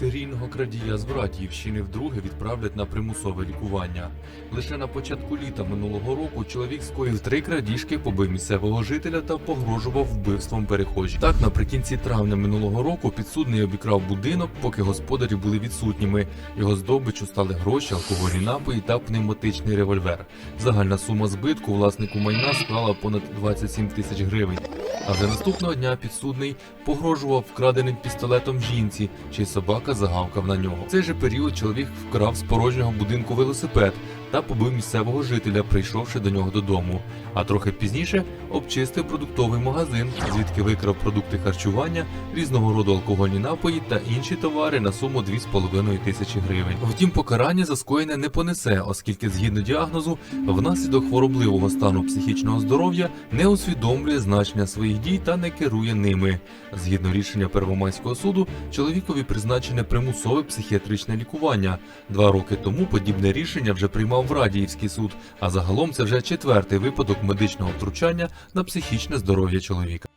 Серійного крадія з Братіївщини вдруге відправлять на примусове лікування. Лише на початку літа минулого року чоловік скоїв три крадіжки, побив місцевого жителя та погрожував вбивством перехожих. Так, наприкінці травня минулого року підсудний обікрав будинок, поки господарі були відсутніми. Його здобичу стали гроші, алкогольні напої та пневматичний револьвер. Загальна сума збитку власнику майна склала понад 27 тисяч гривень. А вже наступного дня підсудний погрожував вкраденим пістолетом жінці, чий собака загавкав на нього. В цей же період чоловік вкрав з порожнього будинку велосипед та побив місцевого жителя, прийшовши до нього додому. А трохи пізніше обчистив продуктовий магазин, звідки викрав продукти харчування, різного роду алкогольні напої та інші товари на суму 2,5 тисячі гривень. Втім, покарання за скоєне не понесе, оскільки згідно діагнозу, внаслідок хворобливого стану психічного здоров'я не усвідомлює значення своїх дій та не керує ними. Згідно рішення Первомайського суду, чоловікові призначене примусове психіатричне лікування. Два роки тому подібне рішення вже приймав Врадіївський суд, а загалом це вже четвертий випадок медичного втручання на психічне здоров'я чоловіка.